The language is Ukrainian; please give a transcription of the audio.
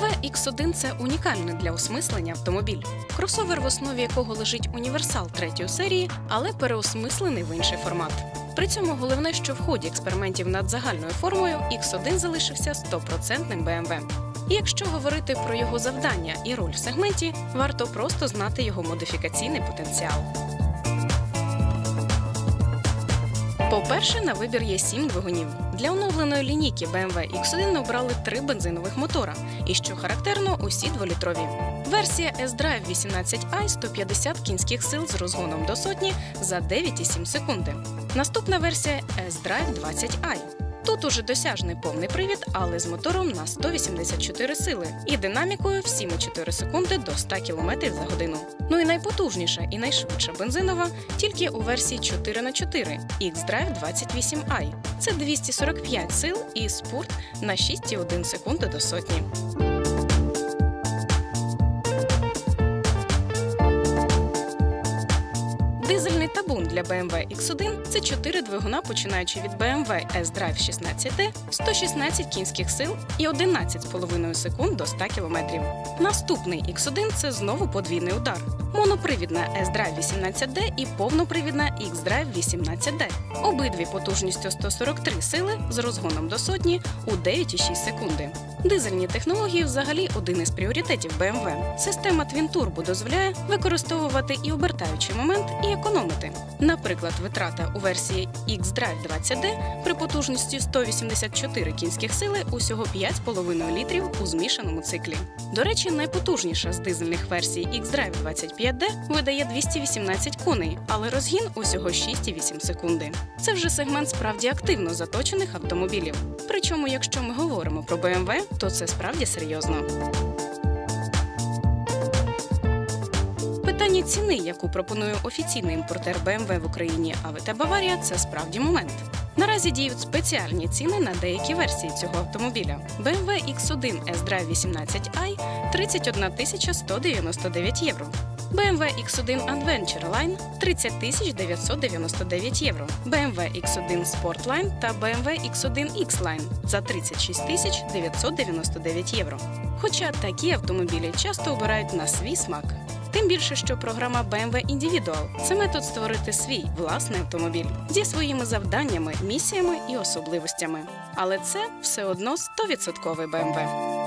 BMW X1 – це унікальний для осмислення автомобіль. Кросовер, в основі якого лежить універсал третьої серії, але переосмислений в інший формат. При цьому головне, що в ході експериментів над загальною формою X1 залишився стопроцентним BMW. І якщо говорити про його завдання і роль в сегменті, варто просто знати його модифікаційний потенціал. По-перше, на вибір є сім двигунів. Для оновленої лінійки BMW X1 обрали три бензинових мотора, і що характерно, усі дволітрові. Версія S-Drive 18i 150 кінських сил з розгоном до сотні за 9,7 секунди. Наступна версія S-Drive 20i. Тут уже досяжний повний привід, але з мотором на 184 сили і динамікою в 7,4 секунди до 100 км за годину. Ну і найпотужніша і найшвидша бензинова тільки у версії 4х4 X-Drive 28i. Це 245 сил і спорт на 6,1 секунди до сотні. Дизельний табун для BMW X1 – це 4 двигуна, починаючи від BMW S-Drive 16D, 116 кінських сил і 11,5 секунд до 100 км. Наступний X1 – це знову подвійний удар. Монопривідна S-Drive 18D і повнопривідна X-Drive 18D. Обидві потужністю 143 сили з розгоном до сотні у 9,6 секунди. Дизельні технології взагалі один із пріоритетів BMW. Система Twin Turbo дозволяє використовувати і обертаючий момент, і економити. Наприклад, витрата у версії X-Drive 20D при потужності 184 кінських сили усього 5,5 літрів у змішаному циклі. До речі, найпотужніша з дизельних версій X-Drive 25D видає 218 коней, але розгін усього 6,8 секунди. Це вже сегмент справді активно заточених автомобілів. Причому, якщо ми говоримо про BMW, то це справді серйозно. Питання ціни, яку пропонує офіційний імпортер BMW в Україні АВТ Баварія, це справді момент. Наразі діють спеціальні ціни на деякі версії цього автомобіля. BMW X1 S-Drive 18i 31 тисяча 199 євро. BMW X1 Adventure Line 30 тисяч 999 євро. BMW X1 Sportline та BMW X1 X-Line за 36 тисяч 999 євро. Хоча такі автомобілі часто обирають на свій смак. Тим більше, що програма BMW Individual – це метод створити свій власний автомобіль зі своїми завданнями, місіями і особливостями. Але це все одно 100% BMW.